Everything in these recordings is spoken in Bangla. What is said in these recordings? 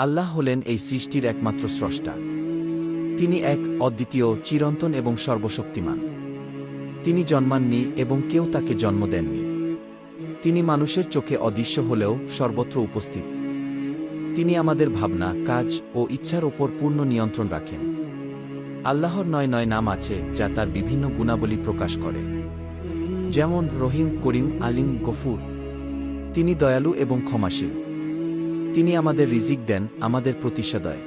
আল্লাহ হলেন এই সৃষ্টির একমাত্র স্রষ্টা। তিনি এক অদ্বিতীয়, চিরন্তন এবং সর্বশক্তিমান। তিনি জন্মাননি এবং কেউ তাকে জন্ম দেননি। তিনি মানুষের চোখে অদৃশ্য হলেও সর্বত্র উপস্থিত। তিনি আমাদের ভাবনা, কাজ ও ইচ্ছার ওপর পূর্ণ নিয়ন্ত্রণ রাখেন। আল্লাহর নয় নয় নাম আছে যা তার বিভিন্ন গুণাবলী প্রকাশ করে। যেমন রহিম, করিম, আলিম, গফুর। তিনি দয়ালু এবং ক্ষমাশীল। তিনি আমাদের রিজিক দেন, আমাদের প্রতিষ্ঠা দেয়।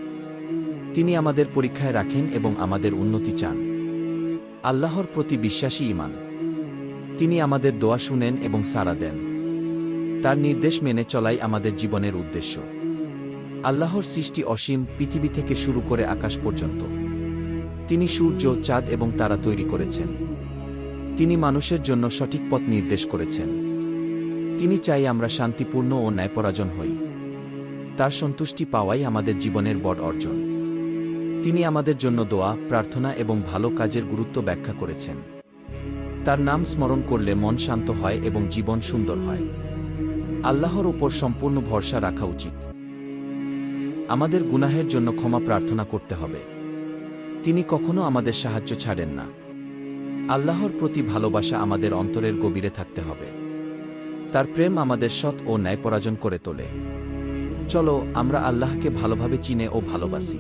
তিনি আমাদের পরীক্ষায় রাখেন এবং আমাদের উন্নতি চান। আল্লাহর প্রতি বিশ্বাসী ইমান তিনি আমাদের দোয়া শুনেন এবং সাড়া দেন। তার নির্দেশ মেনে চলাই আমাদের জীবনের উদ্দেশ্য। আল্লাহর সৃষ্টি অসীম, পৃথিবী থেকে শুরু করে আকাশ পর্যন্ত। তিনি সূর্য, চাঁদ এবং তারা তৈরি করেছেন। তিনি মানুষের জন্য সঠিক পথ নির্দেশ করেছেন। তিনি চাই আমরা শান্তিপূর্ণ ও ন্যায়পরাজন হই। তার সন্তুষ্টি পাওয়াই আমাদের জীবনের বড় অর্জন। তিনি আমাদের জন্য দোয়া, প্রার্থনা এবং ভালো কাজের গুরুত্ব ব্যাখ্যা করেছেন। তার নাম স্মরণ করলে মন শান্ত হয় এবং জীবন সুন্দর হয়। আল্লাহর ওপর সম্পূর্ণ ভরসা রাখা উচিত। আমাদের গুনাহের জন্য ক্ষমা প্রার্থনা করতে হবে। তিনি কখনো আমাদের সাহায্য ছাড়েন না। আল্লাহর প্রতি ভালোবাসা আমাদের অন্তরের গভীরে থাকতে হবে। তার প্রেম আমাদের সৎ ও ন্যায়পরাজন করে তোলে। চলো আমরা আল্লাহকে ভালোভাবে চিনে ও ভালোবাসি।